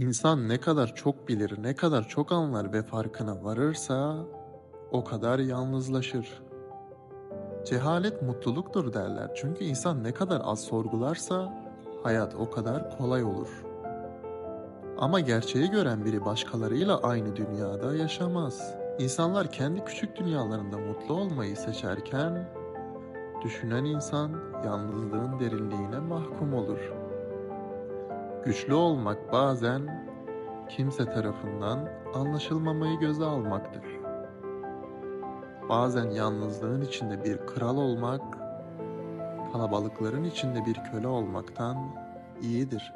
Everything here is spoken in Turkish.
İnsan ne kadar çok bilir, ne kadar çok anlar ve farkına varırsa o kadar yalnızlaşır. Cehalet mutluluktur derler. Çünkü insan ne kadar az sorgularsa hayat o kadar kolay olur. Ama gerçeği gören biri başkalarıyla aynı dünyada yaşamaz. İnsanlar kendi küçük dünyalarında mutlu olmayı seçerken düşünen insan yalnızlığın derinliğine mahkum olur. Güçlü olmak bazen kimse tarafından anlaşılmamayı göze almaktır. Bazen yalnızlığın içinde bir kral olmak, kalabalıkların içinde bir köle olmaktan iyidir.